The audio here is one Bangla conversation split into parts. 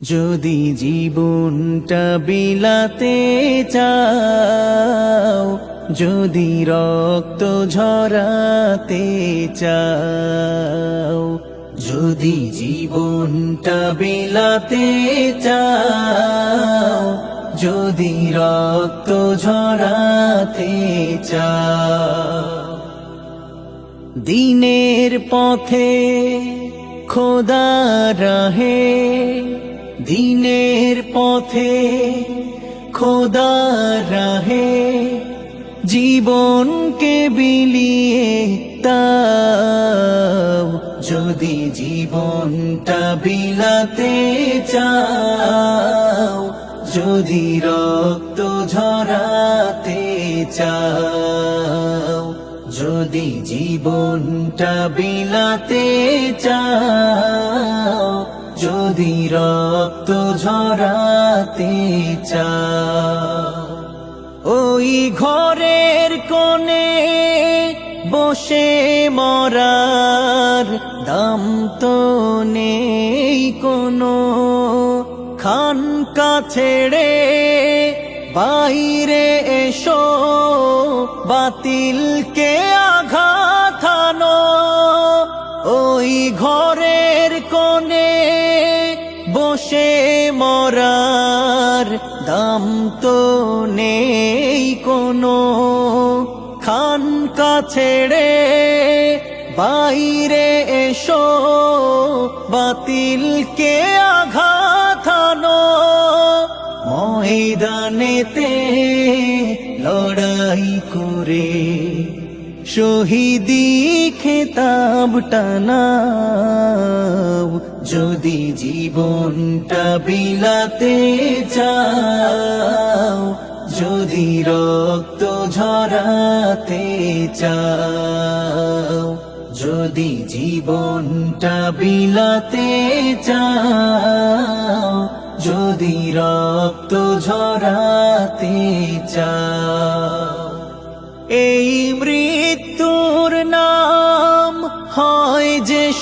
যদি জীবনটা বিলাতে চাও, যদি রক্ত ঝরাতে চাও, যদি জীবনটা বিলাতে চাও, যদি রক্ত ঝরাতে চাও। দিনের পথে খোদা রাহে দিনের পথে খোদা রাহে, জীবনকে বিলিয়ে তাও যদি জীবনটা বিলাতে চাও, যদি রক্ত ঝরাতে চাও, যদি জীবনটা বিলাতে চাও, যদি রক্ত ঝরাতে চাও। ওই ঘরের কোণে বসে মরার দাম তো নেই কোনো। খানকা ছেড়ে বাইরে এসো, বাতিলকে বসে মরার দাম তো নেই কোনো। খানকা ছেড়ে বাইরে এসো, বাতিলকে আঘাতানো ময়দানেতে লড়াই করে শহীদি খেতাব টানাও, যদি জীবনটা বিলাতে চাও, যদি রক্ত ঝরাতে চাও, যদি জীবনটা বিলাতে চাও, যদি রক্ত ঝরাতে চাও। এই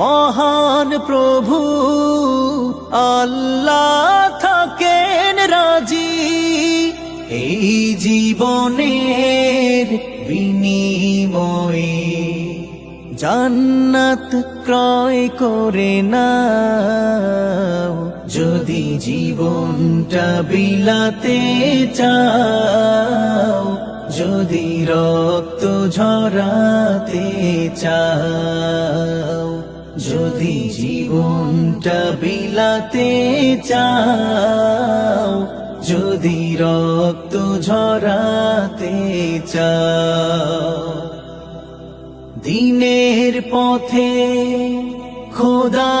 মহান প্রভু, আল্লাহ থাকেন রাজি। এই জীবনের বিনিময়ে জান্নাত ক্রয় করে না যদি জীবনটা বিলাতে চাও, যদি রক্ত ঝরাতে চাও। যদি জীবনটা বিলাতে চাও, যদি রক্ত ঝরাতে চাও, দিনের পথে খোদা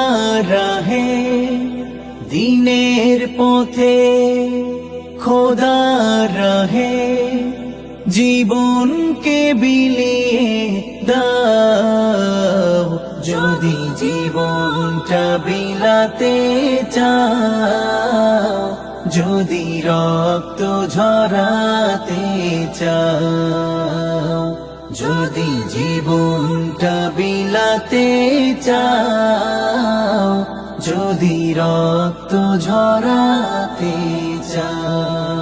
রাহে, দিনের পথে খোদা রাহে, জীবনকে বিলিয়ে দাও। যদি জীবনটা বিলাতে চাও, যদি রক্ত ঝরাতে চাও, যদি জীবনটা বিলাতে চাও, যদি রক্ত ঝরাতে চাও।